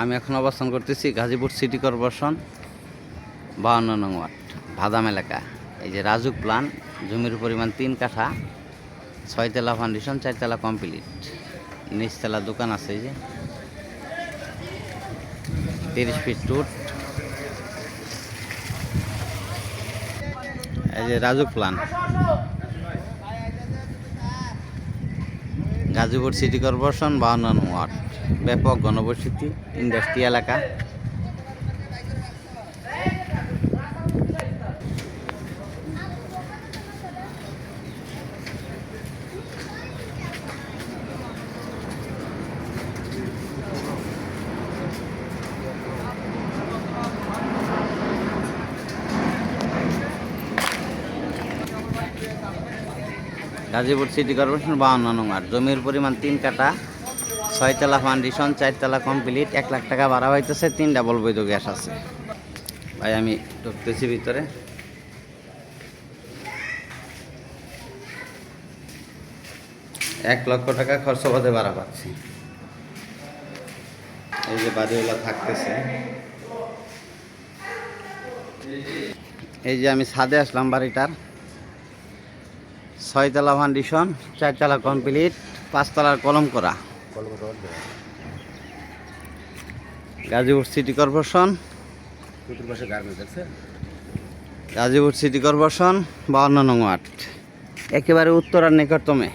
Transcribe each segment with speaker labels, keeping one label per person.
Speaker 1: আমি এখন অবস্থান করতেছি গাজীপুর সিটি কর্পোরেশন বাউন্ন নং ওয়ার্ড, ভাদাম এলাকা। এই যে রাজুক প্লান, জমির পরিমাণ তিন কাঠা, ছয়তলা ফাউন্ডেশন চারতলা কমপ্লিট নিচতলা দোকান আছে এই যে। তিরিশ ফিট টুট এই যে RAJUK plan. Gazipur city corporation বাউন্ন নং ওয়ার্ড ব্যাপক ঘনবসতি ইন্ডাস্ট্রি এলাকা গাজীপুর সিটি কর্পোরেশন বাউন্ন নং ওয়ার্ড। জমির পরিমাণ তিন কাঠা, ছয়তলা ফাউন্ডেশন চারতলা কমপ্লিট এক লাখ টাকা ভাড়া হইতেছে, তিন ডাবল বৈধ গ্যাস আছে। ভাই, আমি ঢুকতেছি ভিতরে। এক লক্ষ টাকা খরচ বাদে ভাড়া পাচ্ছি। এই যে বাড়িওয়ালা থাকতেছে। এই যে আমি ছাদে আসলাম বাড়িটার। ছয়তলা ফাউন্ডেশন চারতলা কমপ্লিট পাঁচতলার কলম করা। Gazipur city corporation Gazipur city corporation বাউন্ন নং ওয়ার্ড। একেবারে উত্তরার নিকটতমে।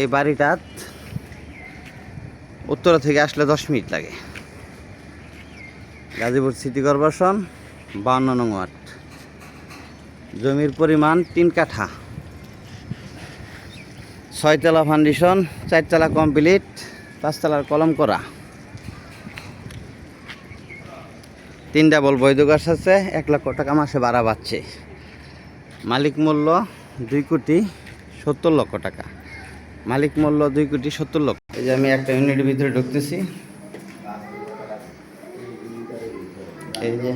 Speaker 1: এই বাড়িটাত উত্তরা থেকে আসলে দশ মিনিট লাগে। গাজীপুর সিটি কর্পোরেশন বাউন্ন নং ওয়ার্ড। জমির পরিমাণ তিন কাঠা। ছয়তলা ফাউন্ডেশন চারতলা কমপ্লিট পাঁচতলার কলম করা। তিন ডাবল বৈধ গাছ আছে, এক লক্ষ টাকা মাসে ভাড়া পাচ্ছে। মালিক মূল্য দুই কোটি সত্তর লক্ষ টাকা। মালিক মূল্য দুই কোটি সত্তর লক্ষ। এই যে আমি একটা ইউনিটের ভিতরে ঢুকতেছি। এই যে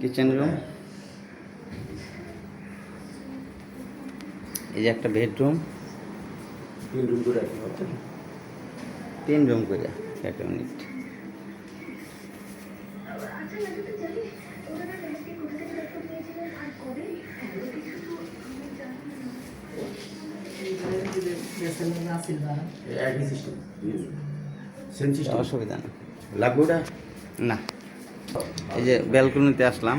Speaker 1: কিচেন রুম এই যে একটা বেডরুম
Speaker 2: তিন রুম করে
Speaker 1: তিন রুম করে অসুবিধা না।
Speaker 2: লাগবে
Speaker 1: না। এই যে ব্যালকনিতে আসলাম।